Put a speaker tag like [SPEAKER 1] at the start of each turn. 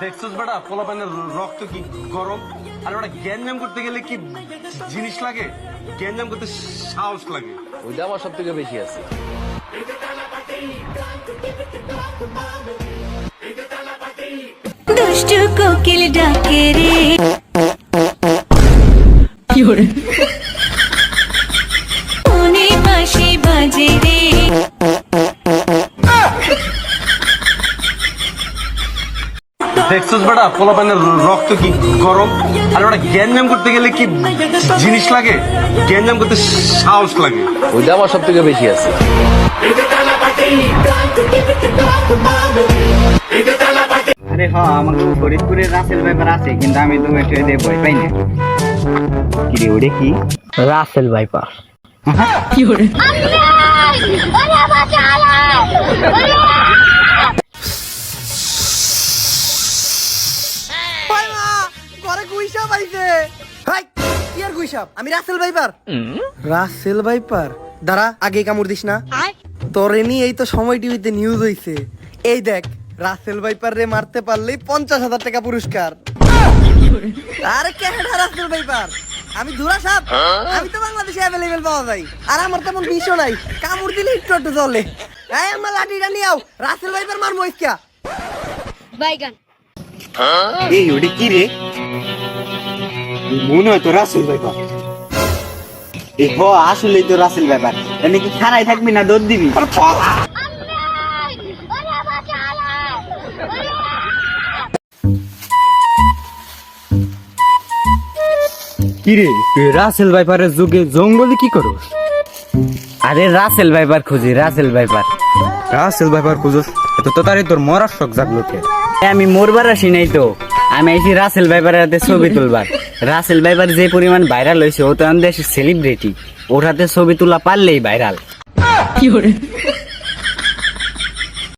[SPEAKER 1] দেখছিস বেটা পোলাপানের রক্ত কি গরম? আর ওটা গ্যাঞ্জাম করতে গেলে কি জিনিস লাগে? গ্যাঞ্জাম করতে সাহস লাগে।
[SPEAKER 2] ওইটা আমার সব থেকে বেশি আছে।
[SPEAKER 3] দুষ্টু কোকিল ডাকে রে। কি মনে বাঁশি বাজে রে।
[SPEAKER 1] দেখছিস বেটা পোলাপানের রক্ত কি গরম? আর ওটা গ্যাঞ্জাম করতে গেলে কি জিনিস লাগে? গ্যাঞ্জাম করতে সাহস লাগে।
[SPEAKER 2] ওইটা আমার সব থেকে বেশি আছে।
[SPEAKER 4] আরে হ আমার ফরিদপুরের রাসেল ব্যাপার আছে কিন্তু আমি তো একটু এদের ভয় পাই না। কি রে ওরে কি? Russell viper.
[SPEAKER 5] ঘরে গুইসাপ আইছে হাই কি আর গুইসাপ আমি রাসেল ভাইপার। Russell viper? দাঁড়া আগে কামড় দিস না। তোর এমনি এই তো সময় টিভিতে নিউজ হইছে। এই দেখ রাসেল ভাইপার রে মারতে পারলেই পঞ্চাশ হাজার টাকা পুরস্কার। আরে কেন রাসেল ভাইপার? আমি ধুরা সাপ। আমি তো বাংলাদেশে অ্যাভেলেবেল পাওয়া যায়। আর আমার তেমন বিষও নাই। কামড় দিলে একটু একটু চলে এই আমার লাঠিটা নিয়ে আও। রাসেল ভাইপার মারবো ইসকা
[SPEAKER 3] বাইগান।
[SPEAKER 4] এই ওরে কি রে? মনে হয় তো রাসেল ব্যাপার এ হ আসলেই তো রাসেল ব্যাপার এনে কি খানায় থাকবি না দৌড় দিবি?
[SPEAKER 6] কিরে তুই রাসেল ভাইপারের যুগে জঙ্গলে কি করো
[SPEAKER 4] আরে রাসেল ভাইপার খুঁজি রাসেল ভাইপার।
[SPEAKER 6] রাসেল ভাইপার খুঁজোস? এত তাড়াতাড়ি তোর মরার শখ জাগলো কে?
[SPEAKER 4] আমি মরবার আসি নাই তো। আমি আইছি রাসেল ভাইবার হাতে ছবি তুলবার। রাসেল ভাইবার যে পরিমাণ ভাইরাল হয়েছে ও তো আমাদের সেলিব্রিটি ওর হাতে ছবি তোলা পারলেই ভাইরাল